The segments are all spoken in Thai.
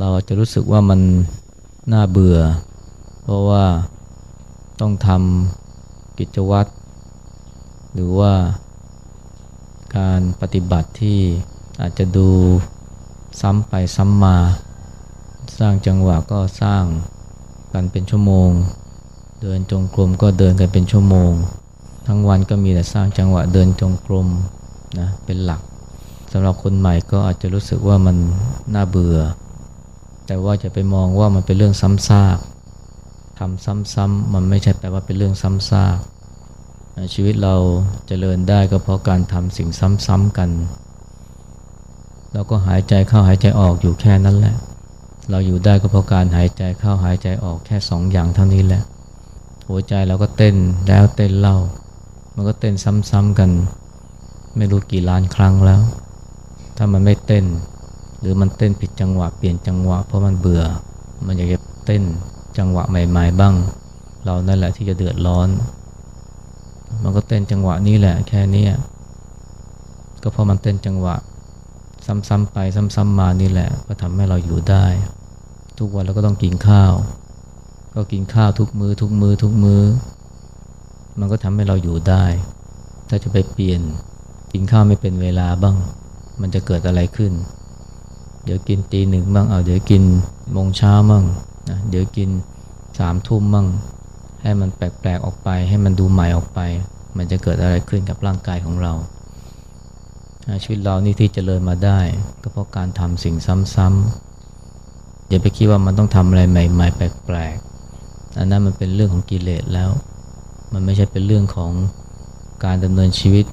เราจะรู้สึกว่ามันน่าเบื่อ เพราะว่าต้องทำกิจวัตรหรือว่าการปฏิบัติที่อาจจะดูซ้ำไปซ้ำมา สร้างจังหวะก็สร้างกันเป็นชั่วโมง เดินจงกรมก็เดินกันเป็นชั่วโมง ทั้งวันก็มีแต่สร้างจังหวะเดินจงกรมนะเป็นหลักสำหรับคนใหม่ก็อาจจะรู้สึกว่ามันน่าเบื่อ แต่ว่าจะไปมองว่ามันเป็นเรื่องซ้ำซากทำซ้ำๆมันไม่ใช่แปลว่าเป็นเรื่องซ้ำซากชีวิตเราจเจริญได้ก็เพราะการทำสิ่งซ้ำๆกันเราก็หายใจเข้าหายใจออกอยู่แค่นั้นแหละ เราอยู่ได้ก็เพราะการหายใจเข้าหายใจออกแค่สองอย่างเท่านี้แหละ หัวใจเราก็เต้นแล้วเต้นเล่า มันก็เต้นซ้ำๆกัน ไม่รู้กี่ล้านครั้งแล้ว ถ้ามันไม่เต้น หรือมันเต้นผิดจังหวะเปลี่ยนจังหวะเพราะมันเบื่อ มันอยากจะเต้นจังหวะใหม่ ๆ บ้าง เรานั่นแหละที่จะเดือดร้อน มันก็เต้นจังหวะนี้แหละแค่นี้ก็เพราะมันเต้นจังหวะ ซ้ำๆไปซ้ำๆมานี่แหละ ก็ทำให้เราอยู่ได้ ทุกวันเราก็ต้องกินข้าว ก็กินข้าวทุกมือทุกมือทุกมือมันก็ทำให้เราอยู่ได้ ถ้าจะไปเปลี่ยนกินข้าวไม่เป็นเวลาบ้าง มันจะเกิดอะไรขึ้น เดี๋ยวกินตีหนึ่งบ้างเอาเดี๋ยวกินโมงเช้าบ้างนะเดี๋ยวกินสามทุ่มบ้างให้มันแปลกๆออกไป ให้มันดูใหม่ออกไป มันจะเกิดอะไรขึ้นกับร่างกายของเรา ชีวิตเรานี่ที่จเจริญมาได้ ก็เพราะการทำสิ่งซ้ำๆอย่าไปคิดว่ามันต้องทำอะไรใหม่ๆ แปลกๆอันนั้นมันเป็นเรื่องของกิเลสแล้ว มันไม่ใช่เป็นเรื่องของการดำเนินชีวิต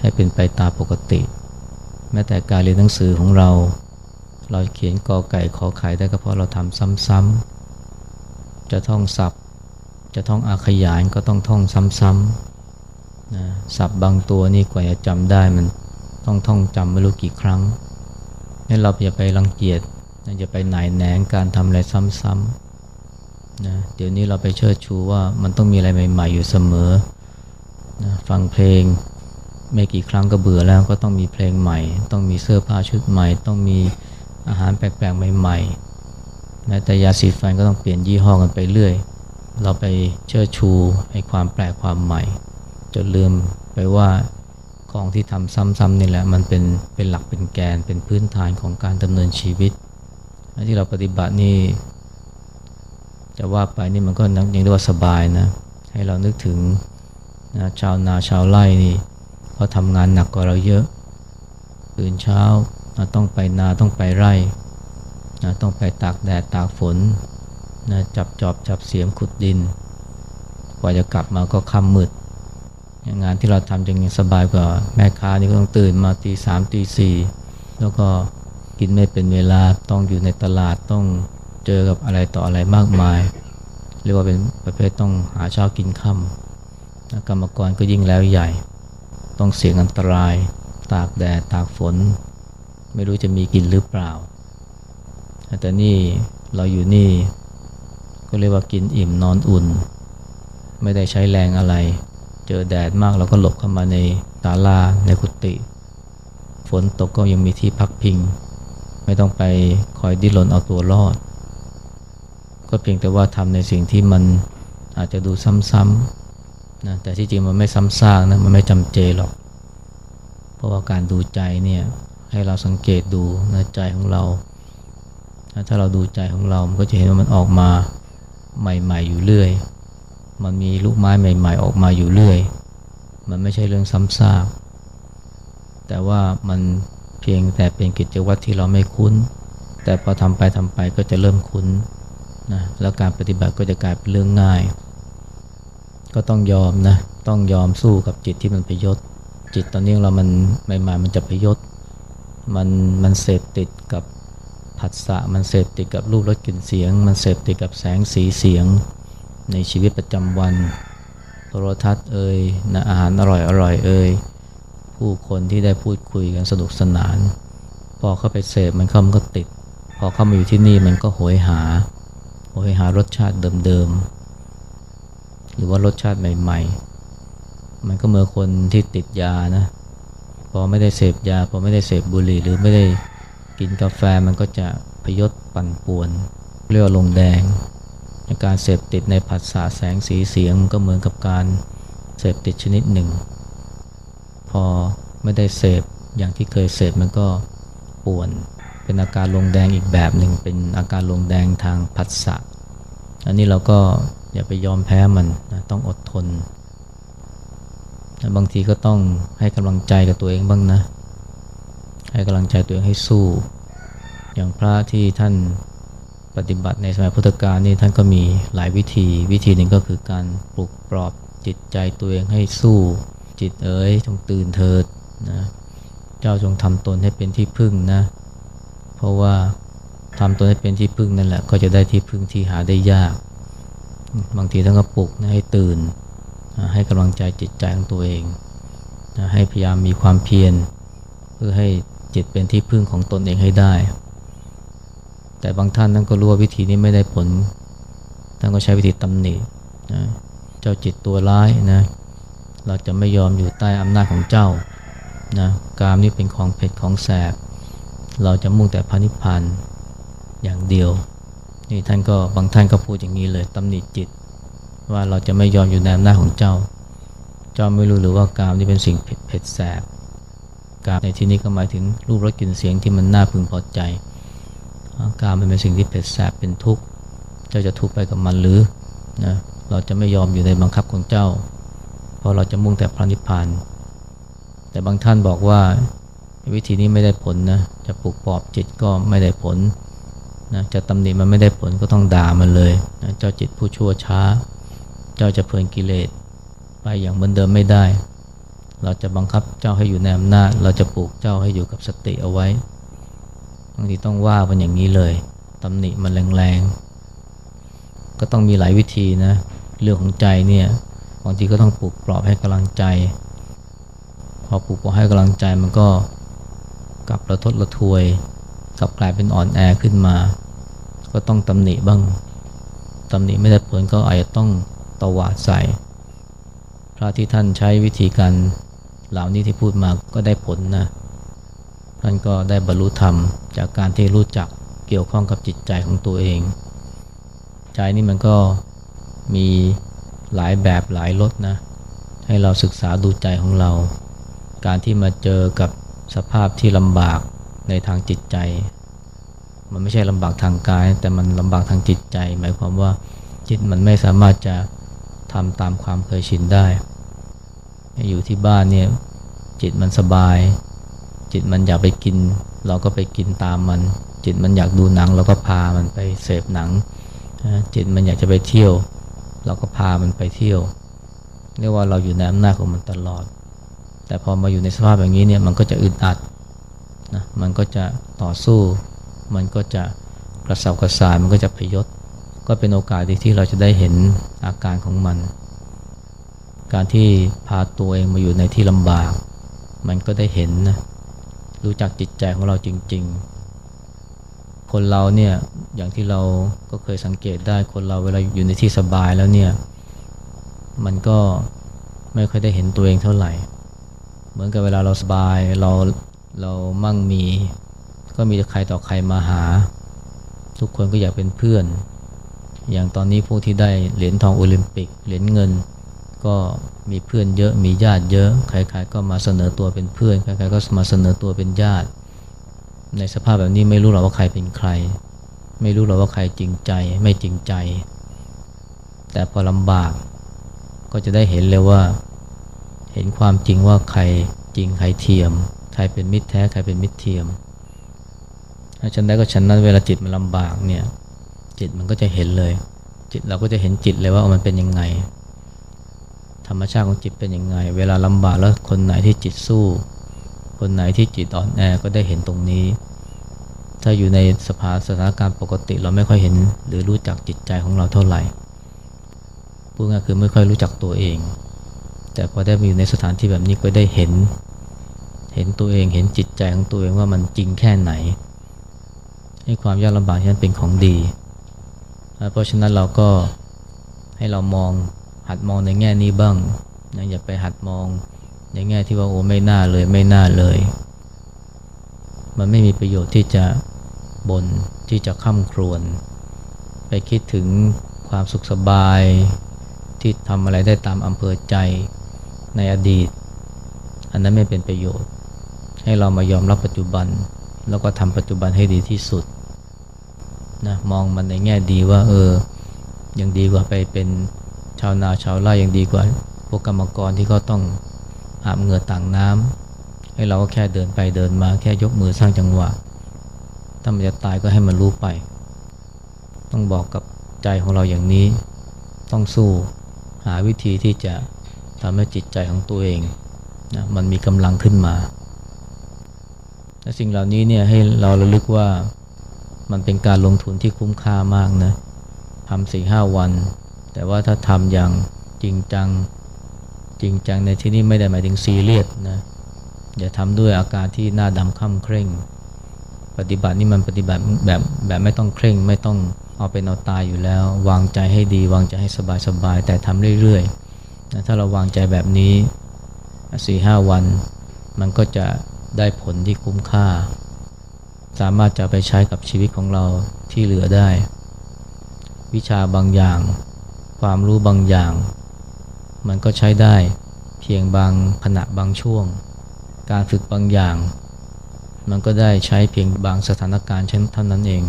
ให้เป็นไปตามปกติ แม้แต่การเรียนหนังสือของเรา เราเขียนกอไก่ขอไข่ได้ก็เพราะเราทำซ้ำๆ จะท่องศัพท์ จะท่องอาขยานก็ต้องท่องซ้ำๆนะศัพท์บางตัวนี่กว่าจะจำได้มันต้องท่องจำไม่รู้กี่ครั้งนี่เราอย่าไปรังเกียจอย่าไปไหนแหนงการทำอะไรซ้ำๆนะเดี๋ยวนี้เราไปเชิดชูว่ามันต้องมีอะไรใหม่ ๆ อยู่เสมอนะฟังเพลงไม่กี่ครั้งก็เบื่อแล้วก็ต้องมีเพลงใหม่ ต้องมีเสื้อผ้าชุดใหม่ ต้องมี อาหารแปลกๆใหม่ๆแม้แต่ยาสีฟันก็ต้องเปลี่ยนยี่ห้อกันไปเรื่อย เราไปเชิดชูไอ้ความแปลกความใหม่ จนลืมไปว่าของที่ทำซ้ำๆนี่แหละมันเป็นเป็นหลักเป็นแกนเป็นพื้นฐานของการดำเนินชีวิตที่เราปฏิบัตินี่จะว่าไปนี่มันก็ยังเรียกว่าสบายนะ ให้เรานึกถึงนะชาวนาชาวไร่นี่เขาทำงานหนักกว่าเราเยอะ ตื่นเช้า ต้องไปนาต้องไปไร่นะต้องไปตากแดดตากฝนนะจับจอบจับเสียมขุดดิน กว่าจะกลับมาก็ค่ำมืด งานที่เราทำจึงยังสบายกว่าแม่ค้านี่ก็ต้องตื่นมาตีสามตีสี่แล้วก็กินไม่เป็นเวลาต้องอยู่ในตลาดต้องเจอกับอะไรต่ออะไรมากมาย เรียกว่าเป็นประเภทต้องหาเช้ากินค่ำกรรมกรก็ยิ่งแล้วใหญ่ ต้องเสี่ยงอันตราย ตากแดดตากฝน ไม่รู้จะมีกินหรือเปล่า แต่นี่เราอยู่นี่ ก็เรียกว่ากินอิ่มนอนอุ่น ไม่ได้ใช้แรงอะไร เจอแดดมากเราก็หลบเข้ามาในศาลาในกุฏิฝนตกก็ยังมีที่พักพิง ไม่ต้องไปคอยดิ้นรนเอาตัวรอด ก็เพียงแต่ว่าทำในสิ่งที่มันอาจจะดูซ้ำๆนะแต่ที่จริงมันไม่ซ้ำซากนะมันไม่จำเจหรอก เพราะว่าการดูใจเนี่ย ให้เราสังเกตดูในใจของเรา ถ้าเราดูใจของเรา มันก็จะเห็นว่ามันออกมาใหม่ ๆ อยู่เรื่อย มันมีลูกไม้ใหม่ ๆ ออกมาอยู่เรื่อยมมันไม่ใช่เรื่องซ้ำซากแต่ว่ามันเพียงแต่เป็นกิจวัตรที่เราไม่คุ้น แต่พอทำไปทำไปก็จะเริ่มคุ้นนะแล้วการปฏิบัติก็จะกลายเป็นเรื่องง่าย ก็ต้องยอมนะ ต้องยอมสู้กับจิตที่มันไปยศ จิตตอนนี้เรามันใหม่ๆมันจะไปยศ มันมันเสพติดกับผัสสะมันเสพติดกับรูปรสกลิ่นเสียง มันเสพติดกับแสงสีเสียงในชีวิตประจำวันโทรทัศน์เอ่ยนะอาหารอร่อยอร่อยเอ่ยผู้คนที่ได้พูดคุยกันสนุกสนาน พอเข้าไปเสพมันเข้ามันก็ติด พอเข้ามาอยู่ที่นี่มันก็โหยหาโหยหารสชาติเดิมๆหรือว่ารสชาติใหม่ ๆ มันก็เหมือนคนที่ติดยานะ พอไม่ได้เสพยา พอไม่ได้เสพบุหรี่ หรือไม่ได้กินกาแฟมันก็จะพยศปั่นป่วน เรียกว่าลงแดง การเสพติดในผัสสะแสงสีเสียงก็เหมือนกับการเสพติดชนิดหนึ่ง พอไม่ได้เสพอย่างที่เคยเสพมันก็ป่วน เป็นอาการลงแดงอีกแบบหนึ่งเป็นอาการลงแดงทางผัสสะอันนี้เราก็อย่าไปยอมแพ้มันนะต้องอดทน บางทีก็ต้องให้กำลังใจกับตัวเองบ้างนะ ให้กำลังใจตัวเองให้สู้ อย่างพระที่ท่านปฏิบัติในสมัยพุทธกาลนี่ท่านก็มีหลายวิธี วิธีหนึ่งก็คือการปลุกปลอบจิตใจตัวเองให้สู้ จิตเอ๋ยจงตื่นเถิดนะเจ้าจงทำตนให้เป็นที่พึ่งนะ เพราะว่าทำตนให้เป็นที่พึ่งนั่นแหละก็จะได้ที่พึ่งที่หาได้ยาก บางทีท่านก็ปลุกนะให้ตื่น ให้กำลังใจจิตใจของตัวเองนะให้พยายามมีความเพียร เพื่อให้จิตเป็นที่พึ่งของตนเองให้ได้ แต่บางท่านนั้นก็รู้ว่าวิธีนี้ไม่ได้ผล ท่านก็ใช้วิธีตำหนินะเจ้าจิตตัวร้ายนะ เราจะไม่ยอมอยู่ใต้อำนาจของเจ้านะกามนี่เป็นของเผ็ดของแสบ เราจะมุ่งแต่พระนิพพานอย่างเดียว นี่ท่านก็บางท่านก็พูดอย่างนี้เลยตำหนิจิต ว่าเราจะไม่ยอมอยู่ในอำนาจของเจ้า เจ้าไม่รู้หรือว่ากามนี่เป็นสิ่งเผ็ดแสบกามในที่นี้ก็หมายถึงรูปรสกลิ่นเสียงที่มันน่าพึงพอใจกามมันเป็นสิ่งที่เผ็ดแสบเป็นทุกข์เจ้าจะทุกข์ไปกับมันหรือนะเราจะไม่ยอมอยู่ในบังคับของเจ้า เพราะเราจะมุ่งแต่พระนิพพานแต่บางท่านบอกว่าวิธีนี้ไม่ได้ผลนะจะปลุกปลอบจิตก็ไม่ได้ผลนะจะตำหนิมันไม่ได้ผลก็ต้องด่ามันเลยนะเจ้าจิตผู้ชั่วช้า เจ้าจะเพลินกิเลสไปอย่างเหมือนเดิมไม่ได้ เราจะบังคับเจ้าให้อยู่ในอำนาจ เราจะปลูกเจ้าให้อยู่กับสติเอาไว้บางทีต้องว่ามันอย่างนี้เลยตำหนิมันแรงๆ ก็ต้องมีหลายวิธีนะ เรื่องของใจเนี่ยบางทีก็ต้องปลูกปลอบให้กำลังใจ พอปลูกปลอบให้กำลังใจมันก็กลับระทดระทวย กลับกลายเป็นอ่อนแอขึ้นมา ก็ต้องตำหนิบ้างตำหนิไม่ได้ผลก็อาจจะต้อง ตวาดใส่ พระที่ท่านใช้วิธีการเหล่านี้ที่พูดมาก็ได้ผลนะท่านก็ได้บรรลุธรรมจากการที่รู้จักเกี่ยวข้องกับจิตใจของตัวเองใจนี่มันก็มีหลายแบบหลายรสนะ ให้เราศึกษาดูใจของเรา การที่มาเจอกับสภาพที่ลำบากในทางจิตใจ มันไม่ใช่ลำบากทางกาย แต่มันลำบากทางจิตใจ หมายความว่าจิตมันไม่สามารถจะ ทำตามความเคยชินได้ อยู่ที่บ้านเนี่ยจิตมันสบาย จิตมันอยากไปกิน เราก็ไปกินตามมัน จิตมันอยากดูหนัง เราก็พามันไปเสพหนัง จิตมันอยากจะไปเที่ยว เราก็พามันไปเที่ยว เรียกว่าเราอยู่ในอำนาจของมันตลอด แต่พอมาอยู่ในสภาพอย่างนี้เนี่ยมันก็จะอึดอัดนะมันก็จะต่อสู้ มันก็จะกระสับกระส่ายมันก็จะพยศ ก็เป็นโอกาสที่เราจะได้เห็นอาการของมัน การที่พาตัวเองมาอยู่ในที่ลำบาก มันก็ได้เห็นนะรู้จักจิตใจของเราจริง ๆ คนเราเนี่ยอย่างที่เราก็เคยสังเกตได้คนเราเวลาอยู่ในที่สบายแล้วเนี่ยมันก็ไม่ค่อยได้เห็นตัวเองเท่าไหร่ เหมือนกับเวลาเราสบายเราเรามั่งมี ก็มีใครต่อใครมาหา ทุกคนก็อยากเป็นเพื่อน อย่างตอนนี้ผู้ที่ได้เหรียญทองโอลิมปิก เหรียญเงิน ก็มีเพื่อนเยอะ มีญาติเยอะ ใครๆก็มาเสนอตัวเป็นเพื่อน ใครๆก็มาเสนอตัวเป็นญาติ ในสภาพแบบนี้ไม่รู้หรอกว่าใครเป็นใคร ไม่รู้หรอกว่าใครจริงใจ ไม่จริงใจ แต่พอลำบากก็จะได้เห็นเลยว่า เห็นความจริงว่าใครจริงใครเทียม ใครเป็นมิตรแท้ ใครเป็นมิตรเทียมถ้าฉันได้ก็ฉันนั้นเวลาจิตมันลำบากเนี่ย จิตมันก็จะเห็นเลย จิตเราก็จะเห็นจิตเลยว่ามันเป็นยังไง ธรรมชาติของจิตเป็นยังไง เวลาลำบากแล้วคนไหนที่จิตสู้ คนไหนที่จิตอ่อนแอก็ได้เห็นตรงนี้ ถ้าอยู่ในสภาสถานการณ์ปกติเราไม่ค่อยเห็นหรือรู้จักจิตใจของเราเท่าไหร่พูดง่ายคือไม่ค่อยรู้จักตัวเอง แต่พอได้มาอยู่ในสถานที่แบบนี้ก็ได้เห็น เห็นตัวเองเห็นจิตใจของตัวเองว่ามันจริงแค่ไหนให้ความยากลำบากนั้นเป็นของดี เพราะฉะนั้นเราก็ให้เรามองหัดมองในแง่นี้บ้างนะอย่าไปหัดมองในแง่ที่ว่าโอ้ไม่น่าเลยไม่น่าเลย มันไม่มีประโยชน์ที่จะบน่นที่จะข้ามครวน ไปคิดถึงความสุขสบายที่ทำอะไรได้ตามอำเภอใจในอดีต อันนั้นไม่เป็นประโยชน์ ให้เรามายอมรับปัจจุบัน แล้วก็ทำปัจจุบันให้ดีที่สุด นะมองมันในแง่ดีว่า เออ ยังดีกว่าไปเป็นชาวนาชาวไร่ยังดีกว่า พวกกรรมกรที่เขาต้องอาบเหงื่อต่างน้ำให้เราก็แค่เดินไปเดินมาแค่ยกมือสร้างจังหวะ ถ้ามันจะตายก็ให้มันรู้ไป ต้องบอกกับใจของเราอย่างนี้ ต้องสู้หาวิธีที่จะทำให้จิตใจของตัวเองนะมันมีกำลังขึ้นมาและสิ่งเหล่านี้เนี่ยให้เราระลึกว่า มันเป็นการลงทุนที่คุ้มค่ามากนะทำสี่ห้าวัน แต่ว่าถ้าทำอย่างจริงจังจริงจังในที่นี้ไม่ได้หมายถึงซีเรียสนะอย่าทำด้วยอาการที่หน้าดำค่ำเคร่ง ปฏิบัตินี่มันปฏิบัติแบบแบบไม่ต้องเคร่ง ไม่ต้องเอาเป็นเอาตายอยู่แล้ว วางใจให้ดี วางใจให้สบายสบายแต่ทำเรื่อยๆนะถ้าเราวางใจแบบนี้สี่ห้าวัน มันก็จะได้ผลที่คุ้มค่า สามารถจะไปใช้กับชีวิตของเราที่เหลือได้ วิชาบางอย่าง ความรู้บางอย่าง มันก็ใช้ได้เพียงบางขณะบางช่วง การฝึกบางอย่าง มันก็ได้ใช้เพียงบางสถานการณ์เช่นท่านั้นเอง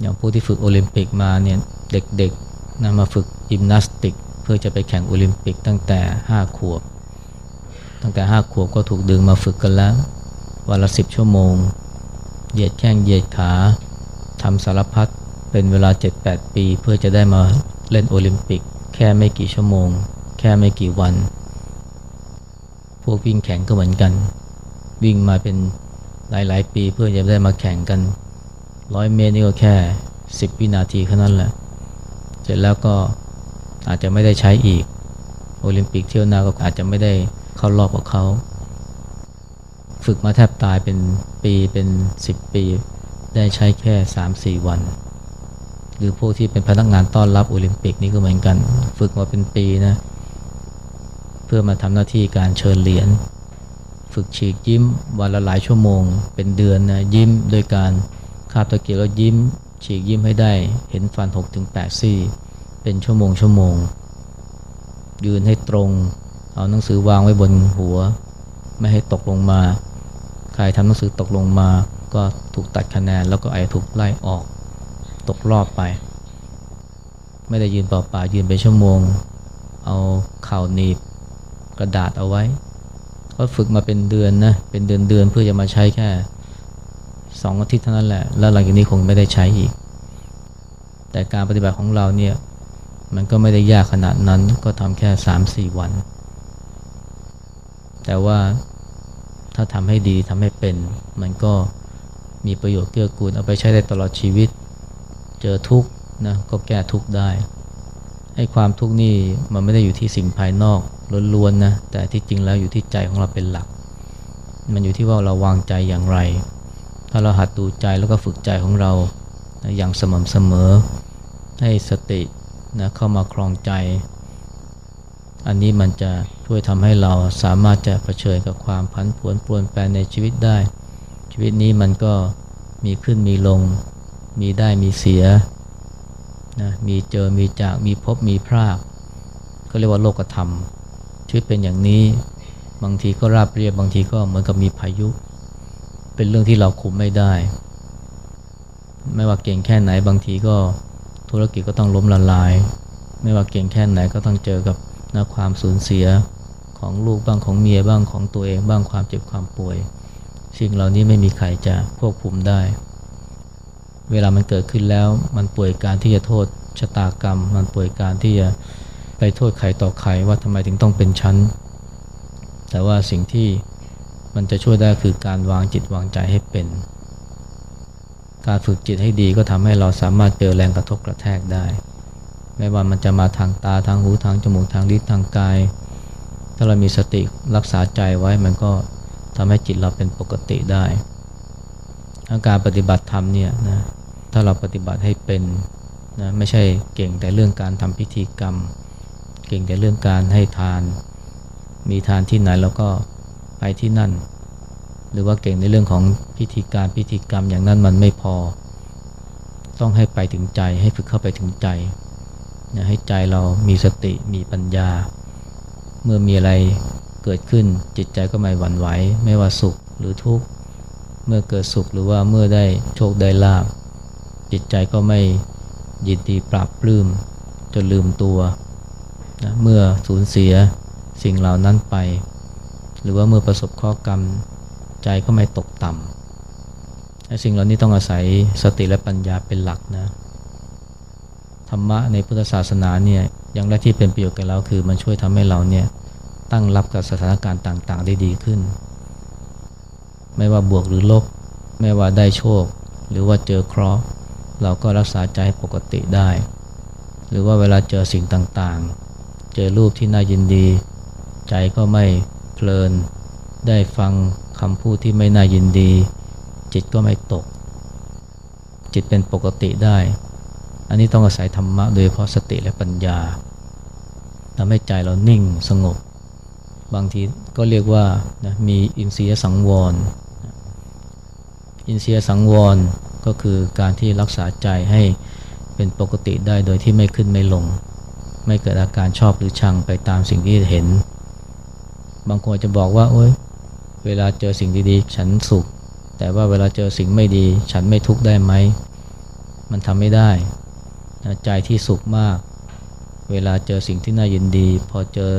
อย่างผู้ที่ฝึกโอลิมปิกมาเนี่ยเด็กๆนะมาฝึกยิมนาสติก เพื่อจะไปแข่งโอลิมปิกตั้งแต่ 5 ขวบ ตั้งแต่ 5 ขวบก็ถูกดึงมาฝึกกันแล้ววันละ 10 ชั่วโมง เหยียดแข้งเหยียดขาทำสารพัดเป็นเวลา 7-8 ปี เพื่อจะได้มาเล่นโอลิมปิก แค่ไม่กี่ชั่วโมง แค่ไม่กี่วัน พวกวิ่งแข่งก็เหมือนกัน วิ่งมาเป็นหลาย ๆ ปีเพื่อจะได้มาแข่งกันร้อยเมตรนี่ก็แค่ 10 วินาทีแค่นั้นแหละ เสร็จแล้วก็อาจจะไม่ได้ใช้อีก โอลิมปิกเที่ยวหน้าก็อาจจะไม่ได้เข้ารอบกับเขา ฝึกมาแทบตายเป็น ปีเป็น 10 ปี ได้ใช้แค่ 3-4 วัน หรือพวกที่เป็นพนักงานต้อนรับโอลิมปิกนี่ก็เหมือนกัน ฝึกมาเป็นปีนะ เพื่อมาทำหน้าที่การเชิญเหรียญฝึกฉีกยิ้มวันละหลายชั่วโมง เป็นเดือนนะยิ้มโดยการคาบตะเกียบแล้วยิ้ม ฉีกยิ้มให้ได้ เห็นฟัน6ถึง8ซี่ เป็นชั่วโมงชั่วโมง ยืนให้ตรง เอาหนังสือวางไว้บนหัว ไม่ให้ตกลงมา ครทำหนังสือตกลงมาก็ถูกตัดคะแนน แล้วก็ไอถูกไล่ออกตกรอบไป ไม่ได้ยืนเปล่าๆยืนไปชั่วโมง เอาเข่าหนีบกระดาษเอาไว้ ก็ฝึกมาเป็นเดือนนะเป็นเดือนเดือนเพื่อจะมาใช้แค่สองอาทิตย์เท่านั้นแหละ แล้วหลังจากนี้คงไม่ได้ใช้อีก แต่การปฏิบัติของเราเนี่ยมันก็ไม่ได้ยากขนาดนั้นก็ทำแค่สามสี่วัน แต่ว่า ถ้าทำให้ดีทำให้เป็น มันก็มีประโยชน์เกื้อกูลเอาไปใช้ได้ตลอดชีวิต เจอทุกข์นะก็แก้ทุกข์ได้ให้ความทุกข์นี่มันไม่ได้อยู่ที่สิ่งภายนอกล้วนๆนะแต่ที่จริงแล้วอยู่ที่ใจของเราเป็นหลัก มันอยู่ที่ว่าเราวางใจอย่างไร ถ้าเราหัดดูใจแล้วก็ฝึกใจของเรานะอย่างสม่ำเสมอ ให้สตินะเข้ามาครองใจ อันนี้มันจะ ช่วยทำให้เราสามารถจะะเผชิญกับความผันผวนปรวนแปรในชีวิตได้ ชีวิตนี้มันก็มีขึ้นมีลง มีได้มีเสียนะมีเจอมีจากมีพบมีพรากก็เรียกว่าโลกธรรม ชีวิตเป็นอย่างนี้บางทีก็ราบเรียบบางทีก็เหมือนกับมีพายุ เป็นเรื่องที่เราคุมไม่ได้ ไม่ว่าเก่งแค่ไหนบางทีก็ธุรกิจก็ต้องล้มละลาย ไม่ว่าเก่งแค่ไหนก็ต้องเจอกับนะความสูญเสีย ของลูกบ้างของเมียบ้างของตัวเองบ้างความเจ็บความป่วย สิ่งเหล่านี้ไม่มีใครจะควบคุมได้ เวลามันเกิดขึ้นแล้วมันป่วยการที่จะโทษชะตากรรม มันป่วยการที่จะไปโทษใครต่อใครว่าทำไมถึงต้องเป็นชั้น แต่ว่าสิ่งที่มันจะช่วยได้คือการวางจิตวางใจให้เป็น การฝึกจิตให้ดีก็ทำให้เราสามารถเจอแรงกระทบกระแทกได้ ไม่ว่ามันจะมาทางตาทางหูทางจมูกทางลิ้นทางกาย ถ้าเรามีสติรักษาใจไว้มันก็ทำให้จิตเราเป็นปกติได้าการปฏิบัติธรรมเนี่ยนะถ้าเราปฏิบัติให้เป็นนะไม่ใช่เก่งแต่เรื่องการทำพิธีกรรม เก่งแต่เรื่องการให้ทาน มีทานที่ไหนเราก็ไปที่นั่น หรือว่าเก่งในเรื่องของพิธีการพิธีกรรมอย่างนั้นมันไม่พอ ต้องให้ไปถึงใจให้ฝึกเข้าไปถึงใจนะให้ใจเรามีสติมีปัญญา เมื่อมีอะไรเกิดขึ้นจิตใจก็ไม่หวั่นไหว ไม่ว่าสุขหรือทุกข์ เมื่อเกิดสุขหรือว่าเมื่อได้โชคได้ลาบจิตใจก็ไม่ยินดีปราบปลื้มจนลืมตัวนะเมื่อสูญเสียสิ่งเหล่านั้นไป หรือว่าเมื่อประสบข้อกรรมใจก็ไม่ตกต่ำสิ่งเหล่านี้ต้องอาศัยสติและปัญญาเป็นหลักนะธรรมะในพุทธศาสนาเนี่ย อย่างแรกที่เป็นประโยชน์กับเราคือมันช่วยทำให้เราเนี่ยตั้งรับกับสถานการณ์ต่างๆ ได้ดีขึ้น ไม่ว่าบวกหรือลบ ไม่ว่าได้โชค หรือว่าเจอเคราะห์เราก็รักษาใจปกติได้ หรือว่าเวลาเจอสิ่งต่างๆ เจอรูปที่น่ายินดี ใจก็ไม่เพลิน ได้ฟังคำพูดที่ไม่น่ายินดี จิตก็ไม่ตก จิตเป็นปกติได้ อันนี้ต้องอาศัยธรรมะโดยเพราะสติและปัญญา ทำให้ใจเรานิ่งสงบบางทีก็เรียกว่านะมีอินทรียสังวร อินทรียสังวรก็คือการที่รักษาใจให้เป็นปกติได้โดยที่ไม่ขึ้นไม่ลง ไม่เกิดอาการชอบหรือชังไปตามสิ่งที่เห็น บางคนจะบอกว่าโอ๊ยเวลาเจอสิ่งดีๆ ฉันสุข แต่ว่าเวลาเจอสิ่งไม่ดี ฉันไม่ทุกข์ได้ไหม มันทำไม่ได้ ใจที่สุขมาก เวลาเจอสิ่งที่น่ายินดี พอเจอ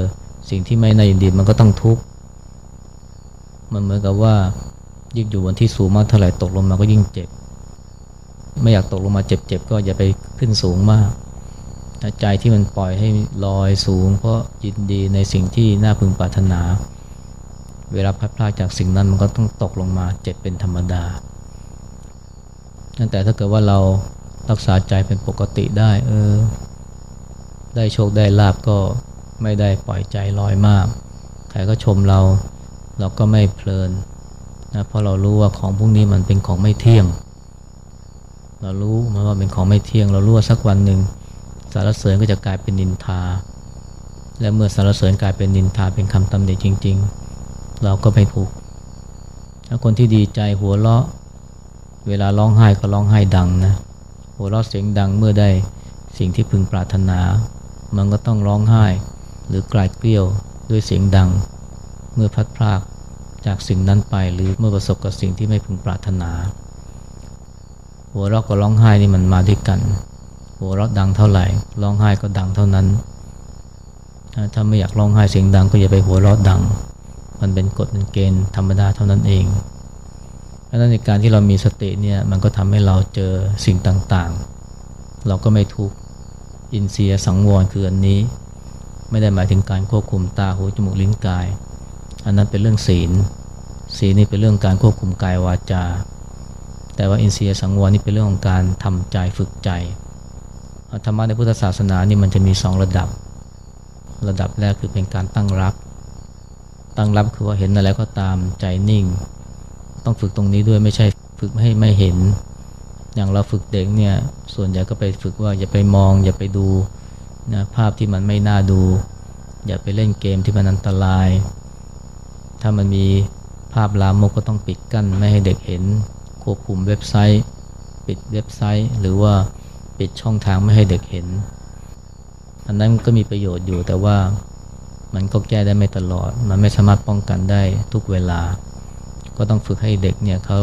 สิ่งที่ไม่น่ายินดีมันก็ต้องทุกข์มันเหมือนกับว่ายิ่งอยู่บนที่สูงมากเท่าไหร่ตกลงมาก็ยิ่งเจ็บ ไม่อยากตกลงมาเจ็บๆก็อย่าไปขึ้นสูงมากใจที่มันปล่อยให้ลอยสูง เพราะยินดีในสิ่งที่น่าพึงปรารถนา เวลาพัดพลาดจากสิ่งนั้นมันก็ต้องตกลงมาเจ็บเป็นธรรมดาแต่ถ้าเกิดว่าเรารักษาใจเป็นปกติได้ เออ ได้โชคได้ลาบก็ไม่ได้ปล่อยใจลอยมาก ใครก็ชมเราเราก็ไม่เพลินนะเพราะเรารู้ว่าของพวกนี้มันเป็นของไม่เที่ยง เรารู้มันว่าเป็นของไม่เที่ยง เรารู้ว่าสักวันหนึ่งสารเสริญก็จะกลายเป็นนินทา และเมื่อสารเสริญกลายเป็นนินทาเป็นคำตำหนิจริง ๆ เราก็ไม่ถูกถ้าคนที่ดีใจหัวเราะ เวลาร้องไห้ก็ร้องไห้ดังนะหัวเราะเสียงดังเมื่อได้สิ่งที่พึงปรารถนา มันก็ต้องร้องไห้ หรือกลายเกลี้ยวด้วยเสียงดัง เมื่อพัดพรากจากสิ่งนั้นไปหรือเมื่อประสบกับสิ่งที่ไม่พึงปรารถนา หัวเราะกับร้องไห้นี่มันมาด้วยกัน หัวเราะดังเท่าไหร่ร้องไห้ก็ดังเท่านั้น ถ้าไม่อยากร้องไห้เสียงดังก็อย่าไปหัวเราะดัง มันเป็นกฎเป็นเกณฑ์ธรรมดาเท่านั้นเองเพราะนั้นในการที่เรามีสติเนี่ยมันก็ทำให้เราเจอสิ่งต่างๆ เราก็ไม่ทุกข์ อินเสียสังวรคืออันนี้ ไม่ได้หมายถึงการควบคุมตาหูจมูกลิ้นกาย อันนั้นเป็นเรื่องศีล ศีลนี่เป็นเรื่องการควบคุมกายวาจา แต่ว่าอินทรียสังวรนี่เป็นเรื่องของการทำใจฝึกใจธรรมะในพุทธศาสนานี่มันจะมีสองระดับ ระดับแรกคือเป็นการตั้งรับ ตั้งรับคือว่าเห็นอะไรก็ตามใจนิ่ง ต้องฝึกตรงนี้ด้วยไม่ใช่ฝึกให้ไม่เห็น อย่างเราฝึกเด็กเนี่ยส่วนใหญ่ก็ไปฝึกว่าอย่าไปมอง อย่าไปดูนะภาพที่มันไม่น่าดู อย่าไปเล่นเกมที่มันอันตราย ถ้ามันมีภาพลามกก็ต้องปิดกั้น ไม่ให้เด็กเห็นควบคุมเว็บไซต์ ปิดเว็บไซต์ หรือว่าปิดช่องทางไม่ให้เด็กเห็น อันนั้นก็มีประโยชน์อยู่แต่ว่ามันก็แก้ได้ไม่ตลอด มันไม่สามารถป้องกันได้ทุกเวลา ก็ต้องฝึกให้เด็กเนี่ยเขา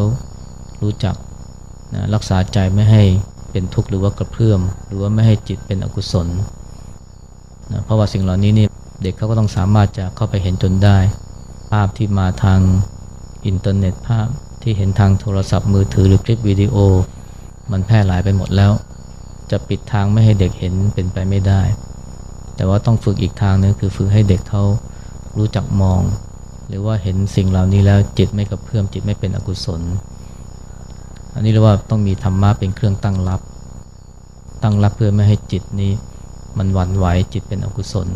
รู้จัก นะรักษาใจไม่ให้เป็นทุกข์หรือว่ากระเพื่อม หรือว่าไม่ให้จิตเป็นอกุศลนะเพราะว่าสิ่งเหล่านี้นี่เด็กเขาก็ต้องสามารถจะเข้าไปเห็นจนได้ ภาพที่มาทางอินเทอร์เน็ตภาพที่เห็นทางโทรศัพท์มือถือหรือคลิปวิดีโอ มันแพร่หลายไปหมดแล้ว จะปิดทางไม่ให้เด็กเห็นเป็นไปไม่ได้ แต่ว่าต้องฝึกอีกทางนึงคือฝึกให้เด็กเขารู้จักมอง หรือว่าเห็นสิ่งเหล่านี้แล้วจิตไม่กระเพื่อมจิตไม่เป็นอกุศล อันนี้เรียกว่าต้องมีธรรมะเป็นเครื่องตั้งรับ ตั้งรับเพื่อไม่ให้จิตนี้ มันหวั่นไหวจิตเป็นอกุศล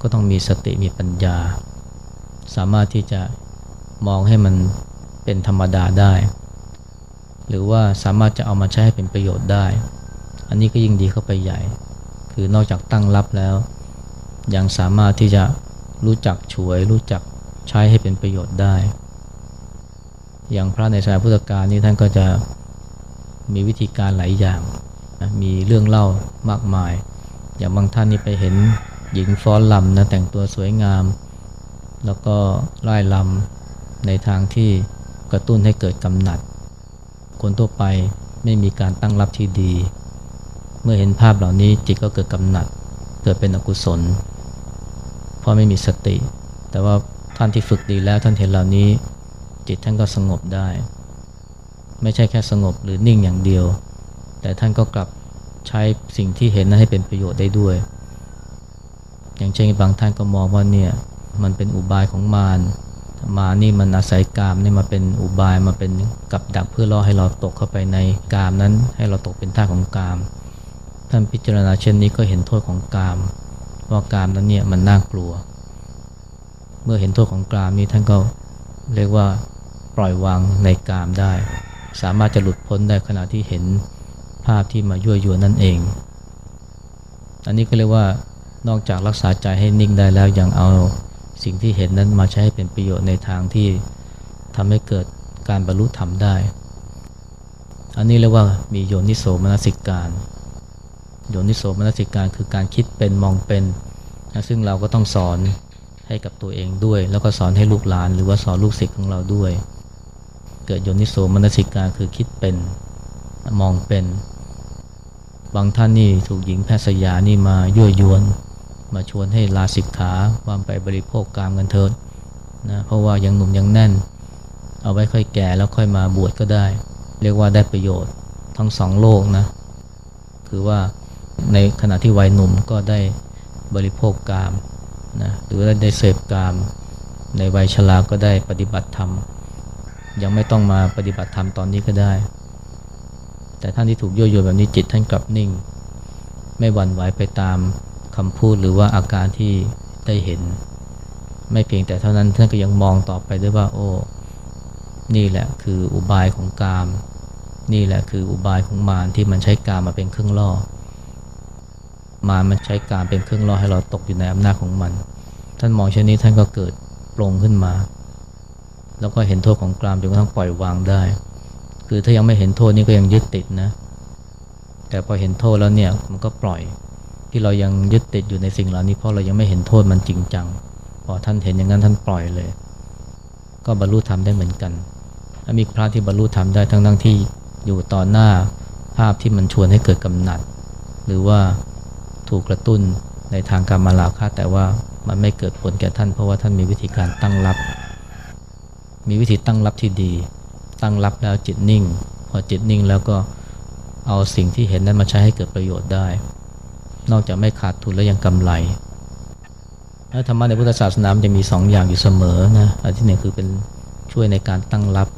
ก็ต้องมีสติมีปัญญา สามารถที่จะมองให้มันเป็นธรรมดาได้ หรือว่าสามารถจะเอามาใช้ให้เป็นประโยชน์ได้ อันนี้ก็ยิ่งดีเข้าไปใหญ่ คือนอกจากตั้งรับแล้ว ยังสามารถที่จะรู้จักฉวย รู้จักใช้ให้เป็นประโยชน์ได้ อย่างพระในสมัยพุทธกาลนี่ท่านก็จะมีวิธีการหลายอย่าง มีเรื่องเล่ามากมาย อย่างบางท่านนี่ไปเห็นหญิงฟ้อนลำนะแต่งตัวสวยงาม แล้วก็ไล่ลำในทางที่กระตุ้นให้เกิดกำหนัด คนทั่วไปไม่มีการตั้งรับที่ดี เมื่อเห็นภาพเหล่านี้จิตก็เกิดกำหนัด เกิดเป็นอกุศล เพราะไม่มีสติ แต่ว่าท่านที่ฝึกดีแล้วท่านเห็นเหล่านี้ จิตท่านก็สงบได้ ไม่ใช่แค่สงบหรือนิ่งอย่างเดียว แต่ท่านก็กลับใช้สิ่งที่เห็นนั้นให้เป็นประโยชน์ได้ด้วย อย่างเช่นบางท่านก็มองว่าเนี่ยมันเป็นอุบายของมารมานี่มันอาศัยกามนี่มาเป็นอุบายมาเป็นกับดักเพื่อล่อให้เราตกเข้าไปในกามนั้น ให้เราตกเป็นท่าของกาม ท่านพิจารณาเช่นนี้ก็เห็นโทษของกามว่ากามนั้นเนี่ยมันน่ากลัว เมื่อเห็นโทษของกามนี้ท่านก็เรียกว่า ปล่อยวางในกามได้ สามารถจะหลุดพ้นได้ขณะที่เห็นภาพที่มายั่วยวนนั่นเอง อันนี้ก็เรียกว่านอกจากรักษาใจให้นิ่งได้แล้วยังเอาสิ่งที่เห็นนั้นมาใช้ให้เป็นประโยชน์ในทางที่ทำให้เกิดการบรรลุธรรมได้ อันนี้เรียกว่ามีโยนิโสมนสิการ โยนิโสมนสิการคือการคิดเป็นมองเป็นนะซึ่งเราก็ต้องสอนให้กับตัวเองด้วย แล้วก็สอนให้ลูกหลาน หรือว่าสอนลูกศิษย์ของเราด้วย เกิดโยนิโสมนสิการคือคิดเป็นมองเป็น บางท่านนี่ถูกหญิงแพทย์สยานี่มายั่วยวน มาชวนให้ลาสิกขาความไปบริโภคกามกันเถิดนะเพราะว่ายังหนุ่มยังแน่น เอาไว้ค่อยแก่แล้วค่อยมาบวชก็ได้ เรียกว่าได้ประโยชน์ทั้งสองโลกนะ คือว่าในขณะที่วัยหนุ่มก็ได้บริโภคกามนะหรือได้เสพกาม ในวัยชราก็ได้ปฏิบัติธรรม ยังไม่ต้องมาปฏิบัติธรรมตอนนี้ก็ได้ แต่ท่านที่ถูกยั่วยวนแบบนี้จิตท่านกลับนิ่ง ไม่หวั่นไหวไปตามคำพูดหรือว่าอาการที่ได้เห็น ไม่เพียงแต่เท่านั้นท่านก็ยังมองต่อไปด้วยว่าโอ้นี่แหละคืออุบายของกาม นี่แหละคืออุบายของมารที่มันใช้กามมาเป็นเครื่องล่อมารมันใช้กามเป็นเครื่องล่อให้เราตกอยู่ในอำนาจของมัน ท่านมองเช่นนี้ท่านก็เกิดปรงขึ้นมา แล้วก็เห็นโทษของกามจนกระทั่งปล่อยวางได้ คือถ้ายังไม่เห็นโทษนี่ก็ยังยึดติดนะ แต่พอเห็นโทษแล้วเนี่ยมันก็ปล่อยที่เรายังยึดติดอยู่ในสิ่งเหล่านี้เพราะเรายังไม่เห็นโทษมันจริงจังพอท่านเห็นอย่างนั้นท่านปล่อยเลย ก็บรรลุธรรมได้เหมือนกันมีพระที่บรรลุธรรมได้ทั้งทั้งที่อยู่ต่อหน้าภาพที่มันชวนให้เกิดกำหนัด หรือว่าถูกกระตุ้นในทางการมาลาคาแต่ว่ามันไม่เกิดผลแก่ท่านเพราะว่าท่านมีวิธีการตั้งรับ มีวิธีตั้งรับที่ดี ตั้งรับแล้วจิตนิ่ง พอจิตนิ่งแล้วก็เอาสิ่งที่เห็นนั้นมาใช้ให้เกิดประโยชน์ได้ นอกจากไม่ขาดทุนแล้วยังกำไรแล้วธรรมะในพุทธศาสนาจะมีสองอย่างอยู่เสมอนะอันที่หนึ่งคือเป็นช่วยในการตั้งรับ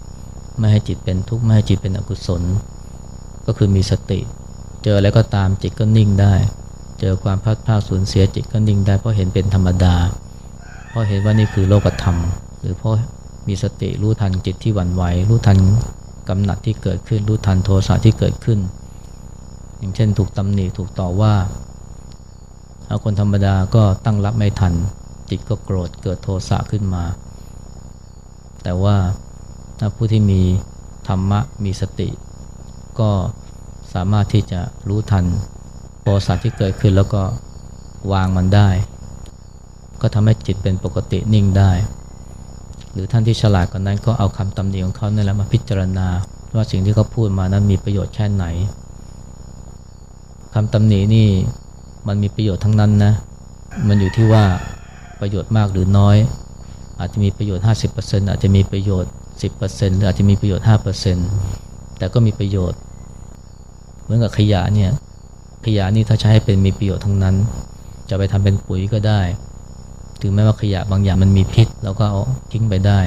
ไม่ให้จิตเป็นทุกข์ไม่ให้จิตเป็นอกุศล ก็คือมีสติ เจออะไรก็ตามจิตก็นิ่งได้ เจอความพลาดพลาดสูญเสียจิตก็นิ่งได้เพราะเห็นเป็นธรรมดา เพราะเห็นว่านี่คือโลกธรรม หรือเพราะ มีสติรู้ทันจิตที่หวั่นไหว รู้ทันกำหนัดที่เกิดขึ้น รู้ทันโทสะที่เกิดขึ้น อย่างเช่น ถูกตำหนิถูกต่อว่าคนธรรมดาก็ตั้งรับไม่ทัน จิตก็โกรธเกิดโทสะขึ้นมา แต่ว่าถ้าผู้ที่มีธรรมะมีสติ ก็สามารถที่จะรู้ทันโทสะที่เกิดขึ้นแล้วก็วางมันได้ ก็ทำให้จิตเป็นปกตินิ่งได้ หรือท่านที่ฉลาดกว่านั้นก็เอาคำตำหนิของเขาเนี่ยแหละมาพิจารณา ว่าสิ่งที่เขาพูดมานั้นมีประโยชน์แค่ไหนคำตำหนินี่มันมีประโยชน์ทั้งนั้นนะ มันอยู่ที่ว่าประโยชน์มากหรือน้อย อาจจะมีประโยชน์ 50%อาจจะมีประโยชน์ 10%หรืออาจจะมีประโยชน์ 5%แต่ก็มีประโยชน์ เหมือนกับขยะเนี่ย ขยะนี่ถ้าใช้ให้เป็นมีประโยชน์ทั้งนั้น จะไปทำเป็นปุ๋ยก็ได้ ถึงแม้ว่าขยะบางอย่างมันมีพิษเราก็เอาทิ้งไปได้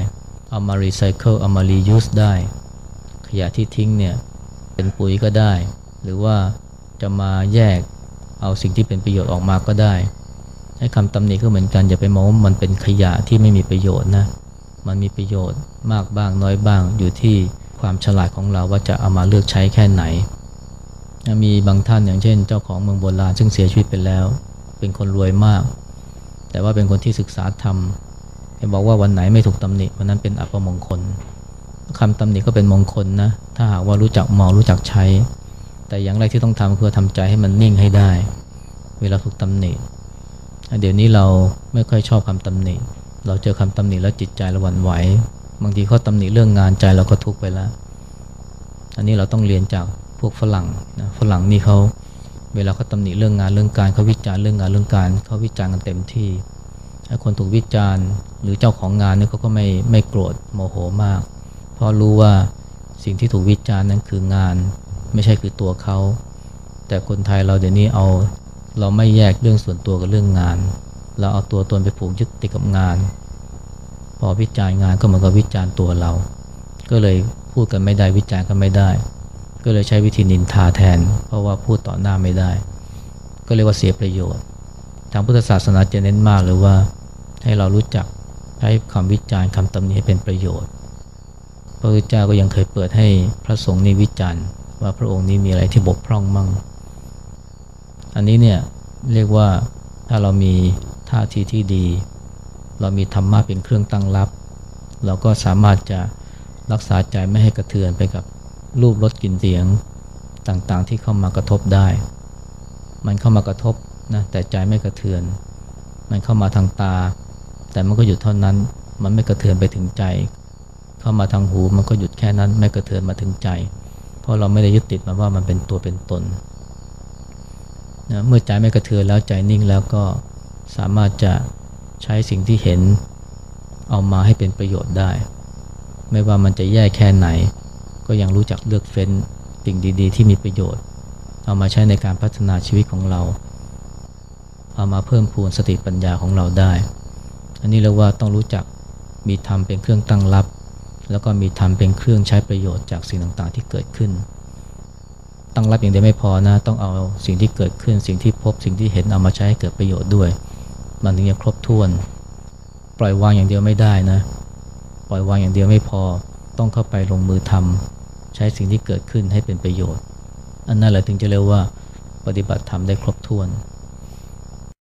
เอามารีไซเคิลเอามารียูสได้ ขยะที่ทิ้งเนี่ยเป็นปุ๋ยก็ได้ หรือว่าจะมาแยกเอาสิ่งที่เป็นประโยชน์ออกมาก็ได้ให้คำตำหนิก็เหมือนกันอย่าไปมองว่ามันเป็นขยะที่ไม่มีประโยชน์นะมันมีประโยชน์มากบ้างน้อยบ้างอยู่ที่ความฉลาดของเราว่าจะเอามาเลือกใช้แค่ไหน มีบางท่านอย่างเช่น เจ้าของเมืองโบราณซึ่งเสียชีวิตไปแล้ว เป็นคนรวยมาก แต่ว่าเป็นคนที่ศึกษาธรรมเห็นบอกว่าวันไหนไม่ถูกตำหนิวันนั้นเป็นอัปมงคลคำตำหนิก็เป็นมงคลนะ ถ้าหากว่ารู้จักมองรู้จักใช้ แต่อย่างแรกที่ต้องทำคือทำใจให้มันนิ่งให้ได้ เวลาถูกตำหนิ เดี๋ยวนี้เราไม่ค่อยชอบคำตำหนิ เราเจอคำตำหนิแล้วจิตใจเราหวั่นไหว บางทีเขาตำหนิเรื่องงานใจเราก็ทุกข์ไปแล้ว อันนี้เราต้องเรียนจากพวกฝรั่งนะ ฝรั่งนี่เขา เวลาเขาตำหนิเรื่องงานเรื่องการเขาวิจารณ์เรื่องงานเรื่องการเขาวิจารณ์กันเต็มที่ถ้คนถูกวิจารณ์หรือเจ้าของงานเนี่ยเขาก็ไม่ไม่โกรธโมโหมาก เพราะรู้ว่าสิ่งที่ถูกวิจารณ์นั้นคืองาน ไม่ใช่คือตัวเขาแต่คนไทยเราเดี๋ยวนี้เอาเราไม่แยกเรื่องส่วนตัวกับเรื่องงาน เราเอาตัวตนไปผูกยึดติดกับงาน พอวิจารณ์งานก็เหมือนกับวิจารณ์ตัวเรา ก็เลยพูดกันไม่ได้วิจารณ์กันไม่ได้ ก็เลยใช้วิธีนินทาแทน เพราะว่าพูดต่อหน้าไม่ได้ ก็เรียกว่าเสียประโยชน์ ทางพุทธศาสนาจะเน้นมากหรือว่า ให้เรารู้จักใช้คำวิจารณ์คำตำหนิให้เป็นประโยชน์ พระพุทธเจ้าก็ยังเคยเปิดให้พระสงฆ์นี่วิจารณ์ ว่าพระองค์นี้มีอะไรที่บกพร่องมั่ง อันนี้เนี่ยเรียกว่าถ้าเรามีท่าทีที่ดี เรามีธรรมะเป็นเครื่องตั้งรับ เราก็สามารถจะรักษาใจไม่ให้กระเทือนไปกับ รูปรสกลิ่นเสียงต่างๆ ที่เข้ามากระทบได้ มันเข้ามากระทบนะแต่ใจไม่กระเทือน มันเข้ามาทางตา แต่มันก็หยุดเท่านั้น มันไม่กระเทือนไปถึงใจ เข้ามาทางหูมันก็หยุดแค่นั้น ไม่กระเทือนมาถึงใจ เพราะเราไม่ได้ยึดติดมาว่ามันเป็นตัวเป็นตนนะเมื่อใจไม่กระเทือนแล้วใจนิ่งแล้วก็สามารถจะใช้สิ่งที่เห็นเอามาให้เป็นประโยชน์ได้ ไม่ว่ามันจะแย่แค่ไหน ก็ยังรู้จักเลือกเฟ้นสิ่งดีๆ ที่มีประโยชน์ เอามาใช้ในการพัฒนาชีวิตของเรา เอามาเพิ่มพูนสติปัญญาของเราได้ อันนี้เรียกว่าต้องรู้จักมีธรรมเป็นเครื่องตั้งรับ แล้วก็มีธรรมเป็นเครื่องใช้ประโยชน์จากสิ่งต่างๆ ที่เกิดขึ้น ตั้งรับอย่างเดียวไม่พอนะต้องเอาสิ่งที่เกิดขึ้น สิ่งที่พบสิ่งที่เห็นเอามาใช้ให้เกิดประโยชน์ด้วย มันถึงจะครบถ้วน ปล่อยวางอย่างเดียวไม่ได้นะ ปล่อยวางอย่างเดียวไม่พอ ต้องเข้าไปลงมือทำใช้สิ่งที่เกิดขึ้นให้เป็นประโยชน์ อันนั้นแหละถึงจะเรียกว่าปฏิบัติธรรมได้ครบถ้วน